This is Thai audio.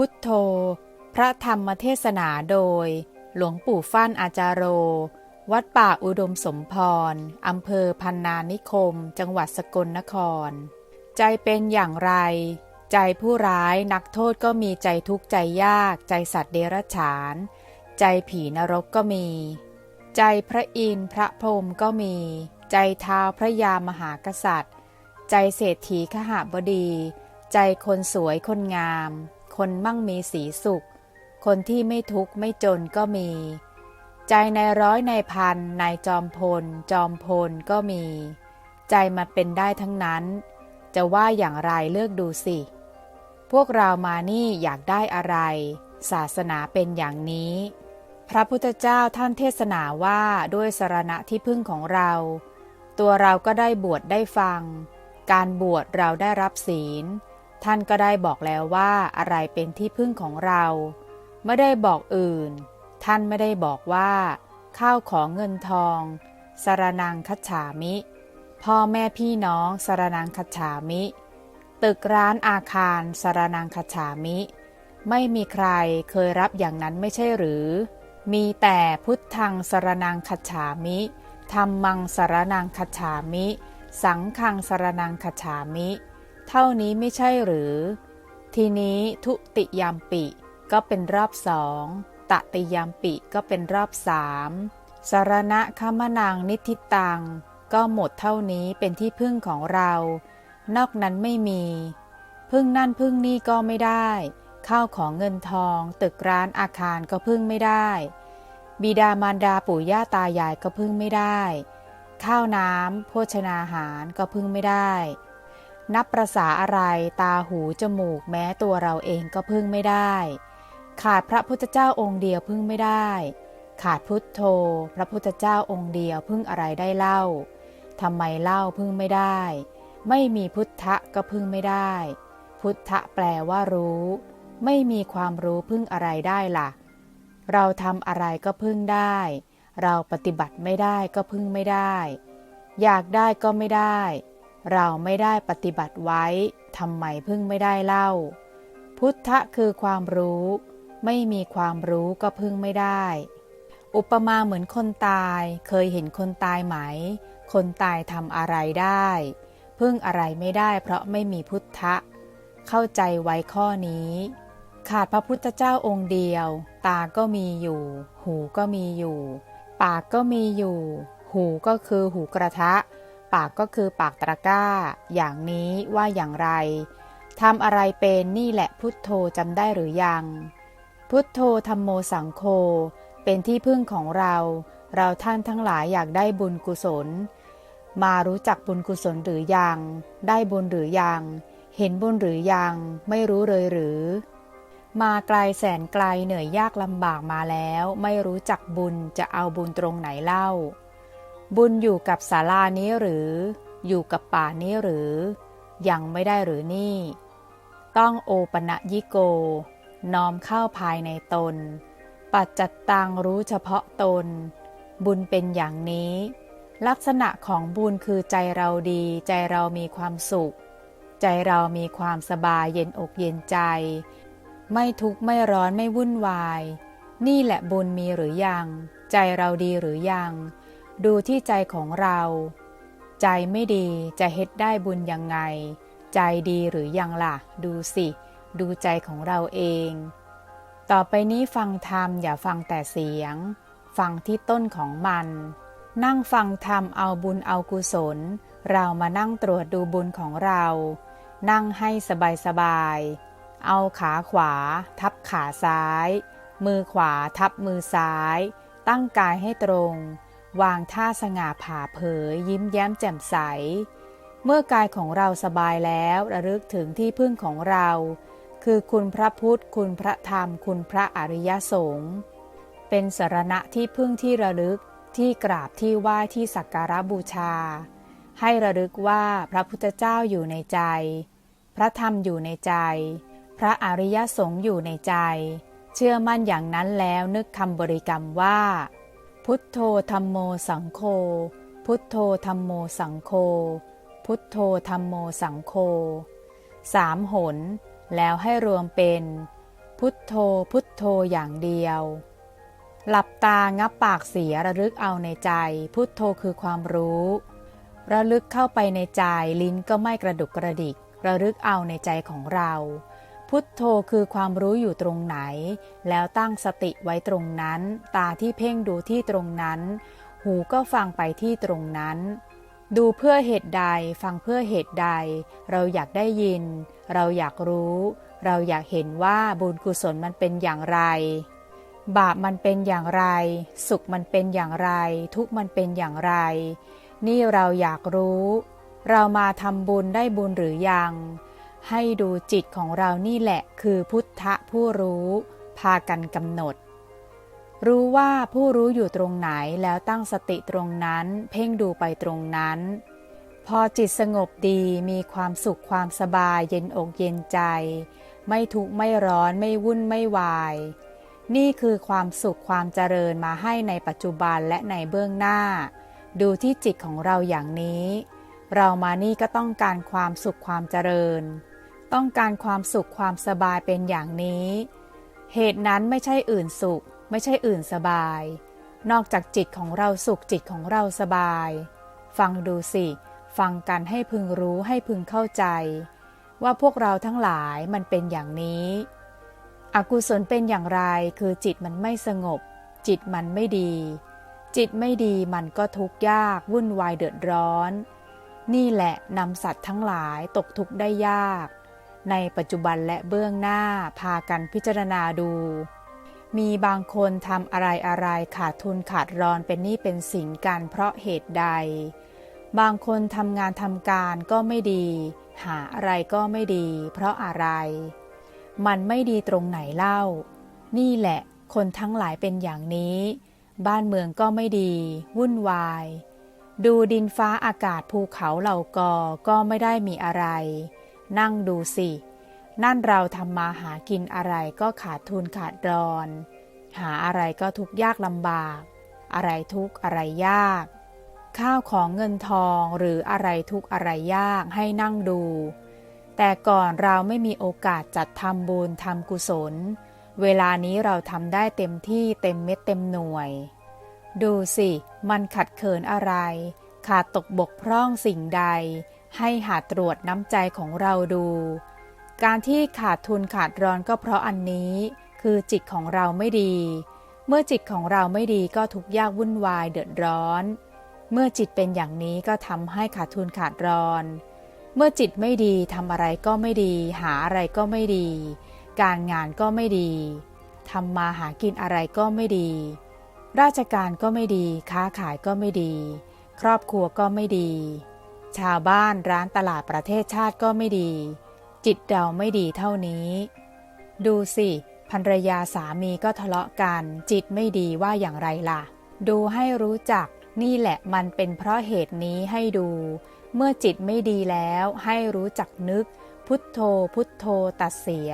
พุทโธ พระธรรมเทศนาโดย หลวงปู่ฟั่นอาจารโร วัดป่าอุดมสมพร อำเภอพันนานิคม จังหวัดสกลนคร ใจเป็นอย่างไร ใจผู้ร้ายนักโทษก็มีใจทุกข์ใจยากใจสัตว์เดรัจฉาน ใจผีนรกก็มี ใจพระอินทร์พระพรหมก็มี ใจท้าวพระยามหากษัตริย์ ใจเศรษฐีขหบดี ใจคนสวยคนงาม คนมั่งมีสีสุข คนที่ไม่ทุกข์ไม่จนก็มี ใจในร้อยในพันในจอมพล จอมพลก็มี ใจมาเป็นได้ทั้งนั้น จะว่าอย่างไรเลือกดูสิ พวกเรามานี่อยากได้อะไร ศาสนาเป็นอย่างนี้ พระพุทธเจ้าท่านเทศนาว่าด้วยสรณะที่พึ่งของเรา ตัวเราก็ได้บวชได้ฟัง การบวชเราได้รับศีล ท่านก็ได้บอกแล้วว่าอะไรเป็นที่พึ่งของเรา ไม่ได้บอกอื่น ท่านไม่ได้บอกว่า ข้าวของเงินทองสารนังคัจฉามิ พ่อแม่พี่น้องสารนังคัจฉามิ ตึกร้านอาคารสารนังคัจฉามิ ไม่มีใครเคยรับอย่างนั้นไม่ใช่หรือ มีแต่พุทธังสารนังคัจฉามิธรรมังสารนังคัจฉามิ สังฆังสารนังคัจฉามิ เท่านี้ไม่ใช่หรือ ทีนี้ทุติยามปิก็เป็นรอบสองตติยามปิก็เป็นรอบสามสารณะคมนังนิทิตัง ก็หมดเท่านี้เป็นที่พึ่งของเรา นอกนั้นไม่มี พึ่งนั่นพึ่งนี่ก็ไม่ได้ ข้าวของเงินทองตึกร้านอาคารก็พึ่งไม่ได้ บิดามารดาปู่ย่าตายายก็พึ่งไม่ได้ ข้าวน้ำโภชนาหารก็พึ่งไม่ได้ นับประษาอะไรตาหูจมูกแม้ตัวเราเองก็พึ่งไม่ได้ ขาดพระพุทธเจ้าองค์เดียวพึ่งไม่ได้ ขาดพุทโธ พระพุทธเจ้าองค์เดียวพึ่งอะไรได้เล่าทำไมเล่าพึ่งไม่ได้ ไม่มีพุทธะก็พึ่งไม่ได้ พุทธะแปลว่ารู้ ไม่มีความรู้พึ่งอะไรได้ล่ะ เราทำอะไรก็พึ่งได้ เราปฏิบัติไม่ได้ก็พึ่งไม่ได้ อยากได้ก็ไม่ได้ เราไม่ได้ปฏิบัติไว้ทำไมพึ่งไม่ได้เล่า พุทธะคือความรู้ ไม่มีความรู้ก็พึ่งไม่ได้ อุปมาเหมือนคนตาย เคยเห็นคนตายไหม คนตายทำอะไรได้ พึ่งอะไรไม่ได้เพราะไม่มีพุทธะ เข้าใจไว้ข้อนี้ ขาดพระพุทธเจ้าองค์เดียว ตาก็มีอยู่ หูก็มีอยู่ ปากก็มีอยู่ หูก็คือหูกระทะ ปากก็คือปากตะกร้า อย่างนี้ว่าอย่างไรทำอะไรเป็นนี่แหละพุทโธจำได้หรือยัง พุทโธธรรมโมสังโฆเป็นที่พึ่งของเรา เราท่านทั้งหลายอยากได้บุญกุศล มารู้จักบุญกุศลหรือยัง ได้บุญหรือยัง เห็นบุญหรือยัง ไม่รู้เลยหรือ มาไกลแสนไกลเหนื่อยยากลำบากมาแล้ว ไม่รู้จักบุญจะเอาบุญตรงไหนเล่า บุญอยู่กับศาลานี้หรือ อยู่กับป่านี้หรือ ยังไม่ได้หรือนี่ ต้องโอปะยิโก น้อมเข้าภายในตน ปัจจัตตังรู้เฉพาะตน บุญเป็นอย่างนี้ ลักษณะของบุญคือใจเราดี ใจเรามีความสุข ใจเรามีความสบายเย็นอกเย็นใจ ไม่ทุกข์ไม่ร้อนไม่วุ่นวาย นี่แหละบุญมีหรือยัง ใจเราดีหรือยัง ดูที่ใจของเรา ใจไม่ดีจะเฮ็ดได้บุญยังไง ใจดีหรือยังล่ะ ดูสิ ดูใจของเราเอง ต่อไปนี้ฟังธรรมอย่าฟังแต่เสียง ฟังที่ต้นของมัน นั่งฟังธรรมเอาบุญเอากุศล เรามานั่งตรวจดูบุญของเรา นั่งให้สบายสบายๆเอาขาขวา ทับขาซ้าย มือขวาทับมือซ้าย ตั้งกายให้ตรง วางท่าสง่าผ่าเผย ยิ้มแย้มแจ่มใส เมื่อกายของเราสบายแล้วระลึกถึงที่พึ่งของเรา คือคุณพระพุทธ คุณพระธรรม คุณพระอริยสงฆ์เป็นสารณะที่พึ่งที่ระลึกที่กราบที่ไหว้ที่สักการะบูชา ให้ระลึกว่าพระพุทธเจ้าอยู่ในใจ พระธรรมอยู่ในใจ พระอริยสงฆ์อยู่ในใจ เชื่อมั่นอย่างนั้นแล้วนึกคำบริกรรมว่า พุทโธธรรมโมสังโฆ พุทโธธรรมโมสังโฆ พุทโธธรรมโมสังโฆสามหน แล้วให้รวมเป็นพพุทโธพุทโธอย่างเดียว หลับตางับปากเสียระลึกเอาในใจ พุทโธคือความรู้ ระลึกเข้าไปในใจลิ้นก็ไม่กระดุกกระดิก ระลึกเอาในใจของเรา พุทโธคือความรู้อยู่ตรงไหน แล้วตั้งสติไว้ตรงนั้น ตาที่เพ่งดูที่ตรงนั้น หูก็ฟังไปที่ตรงนั้น ดูเพื่อเหตุใด ฟังเพื่อเหตุใด เราอยากได้ยิน เราอยากรู้ เราอยากเห็นว่าบุญกุศลมันเป็นอย่างไร บาปมันเป็นอย่างไร สุขมันเป็นอย่างไร ทุกมันเป็นอย่างไร นี่เราอยากรู้ เรามาทำบุญได้บุญหรือยัง ให้ดูจิตของเรานี่แหละคือพุทธะผู้รู้ พากันกำหนด รู้ว่าผู้รู้อยู่ตรงไหนแล้วตั้งสติตรงนั้น เพ่งดูไปตรงนั้น พอจิตสงบดีมีความสุขความสบายเย็นอกเย็นใจ ไม่ทุกข์ไม่ร้อนไม่วุ่นไม่วาย นี่คือความสุขความเจริญมาให้ในปัจจุบันและในเบื้องหน้า ดูที่จิตของเราอย่างนี้ เรามานี่ก็ต้องการความสุขความเจริญ ต้องการความสุขความสบายเป็นอย่างนี้ เหตุนั้นไม่ใช่อื่นสุข ไม่ใช่อื่นสบาย นอกจากจิตของเราสุขจิตของเราสบาย ฟังดูสิ ฟังกันให้พึงรู้ให้พึงเข้าใจ ว่าพวกเราทั้งหลายมันเป็นอย่างนี้ อกุศลเป็นอย่างไรคือจิตมันไม่สงบ จิตมันไม่ดี จิตไม่ดีมันก็ทุกข์ยากวุ่นวายเดือดร้อน นี่แหละนำสัตว์ทั้งหลายตกทุกข์ได้ยาก ในปัจจุบันและเบื้องหน้าพากันพิจารณาดู มีบางคนทำอะไรอะไรขาดทุนขาดรอนเป็นหนี้เป็นสินกันเพราะเหตุใด บางคนทำงานทำการก็ไม่ดี หาอะไรก็ไม่ดี เพราะอะไร มันไม่ดีตรงไหนเล่า นี่แหละ คนทั้งหลายเป็นอย่างนี้ บ้านเมืองก็ไม่ดี วุ่นวาย ดูดินฟ้าอากาศภูเขาเหล่ากอก็ไม่ได้มีอะไร นั่งดูสิ นั่นเราทำมาหากินอะไรก็ขาดทุนขาดรอน หาอะไรก็ทุกยากลำบาก อะไรทุกอะไรยาก ข้าวของเงินทองหรืออะไรทุกอะไรยากให้นั่งดู แต่ก่อนเราไม่มีโอกาสจัดทำบุญทำกุศล เวลานี้เราทำได้เต็มที่เต็มเม็ดเต็มหน่วย ดูสิ มันขัดเขินอะไร ขาดตกบกพร่องสิ่งใด ให้หาตรวจน้ำใจของเราดู การที่ขาดทุนขาดรอนก็เพราะอันนี้ คือจิตของเราไม่ดี เมื่อจิตของเราไม่ดีก็ทุกยากวุ่นวายเดือดร้อน เมื่อจิตเป็นอย่างนี้ก็ทำให้ขาดทุนขาดรอน เมื่อจิตไม่ดีทำอะไรก็ไม่ดี หาอะไรก็ไม่ดี การงานก็ไม่ดีทำมาหากินอะไรก็ไม่ดี ราชการก็ไม่ดี ค้าขายก็ไม่ดี ครอบครัวก็ไม่ดี ชาวบ้านร้านตลาดประเทศชาติก็ไม่ดี จิตเราไม่ดีเท่านี้ ดูสิภรรยาสามีก็ทะเลาะกัน จิตไม่ดีว่าอย่างไรล่ะ ดูให้รู้จัก นี่แหละมันเป็นเพราะเหตุนี้ให้ดู เมื่อจิตไม่ดีแล้วให้รู้จักนึก พุทโธพุทโธตัดเสีย